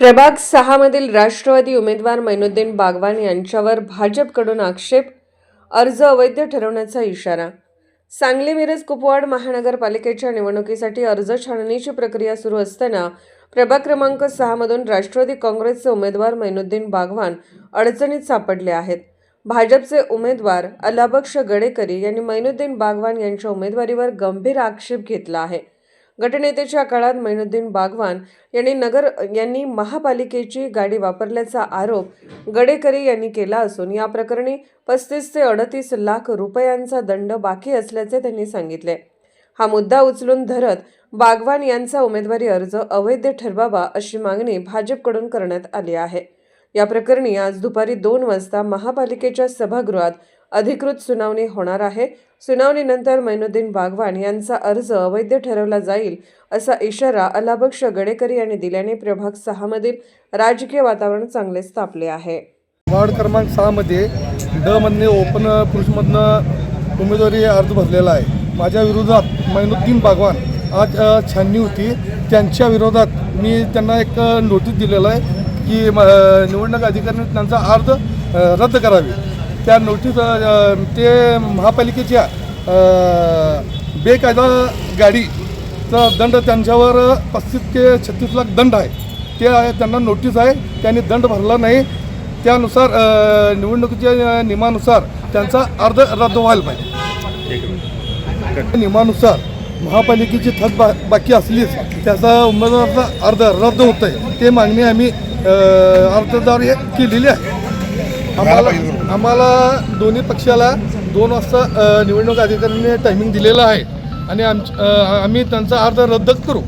प्रभाग सहामधील राष्ट्रवादी उमेदवार मैनुद्दीन बागवान यांच्यावर भाजपकडून आक्षेप अर्ज अवैध ठरवण्याचा इशारा. सांगली मिरज कुपवाड महानगरपालिकेच्या निवडणुकीसाठी अर्ज छाननीची प्रक्रिया सुरू असताना प्रभाग क्रमांक सहामधून राष्ट्रवादी काँग्रेसचे उमेदवार मैनुद्दीन बागवान अडचणीत सापडले आहेत. भाजपचे उमेदवार अलाबक्ष गडेकरी यांनी मैनुद्दीन बागवान यांच्या उमेदवारीवर गंभीर आक्षेप घेतला आहे. गटनेतेच्या काळात मैनुद्दीन बागवान यांनी नगर यांनी महापालिकेची गाडी वापरल्याचा आरोप गडेकरी यांनी केला असून या प्रकरणी पस्तीस ते अडतीस लाख रुपयांचा दंड बाकी असल्याचे त्यांनी सांगितले. हा मुद्दा उचलून धरत बागवान यांचा उमेदवारी अर्ज अवैध ठरवावा अशी मागणी भाजपकडून करण्यात आली आहे. या प्रकरणी आज दुपारी दोन वाजता महापालिकेच्या सभागृहात अधिकृत सुनावणी होणार आहे. सुनावणीनंतर मैनुद्दीन बागवान यांचा अर्ज अवैध ठरवला जाईल असा इशारा अलाबक्ष गडेकरी यांनी दिल्याने प्रभाग सहामधील राजकीय वातावरण चांगलेच तापले आहे. वार्ड क्रमांक सहामध्ये ड मधने ओपन पुरुषमधनं उमेदवारी अर्ज भरलेला आहे. माझ्या विरोधात मैनुद्दीन बागवान आज छाननी होती. त्यांच्या विरोधात मी त्यांना एक नोटीस दिलेलं आहे की म- निवडणूक अधिकाऱ्यांनी त्यांचा अर्ज रद्द करावी. त्या नोटीस ते महापालिकेच्या बेकायदा गाडीचा दंड त्यांच्यावर पस्तीस ते छत्तीस लाख दंड आहे. ते आहे त्यांना नोटीस आहे त्यांनी दंड भरला नाही. त्यानुसार निवडणुकीच्या नियमानुसार त्यांचा अर्ज रद्द व्हायला पाहिजे. नियमानुसार महापालिकेची थक बा बाकी असलीच त्याचा उमेदवाराचा अर्ज रद्द होत आहे ते मागणी आम्ही अर्जदार केलेली आहे. आम्हाला आम्हाला दोन्ही पक्षाला दोन वाजता निवडणूक अधिकाऱ्यांनी टायमिंग दिलेलं आहे. आणि आम आम्ही त्यांचा अर्ज रद्द करू.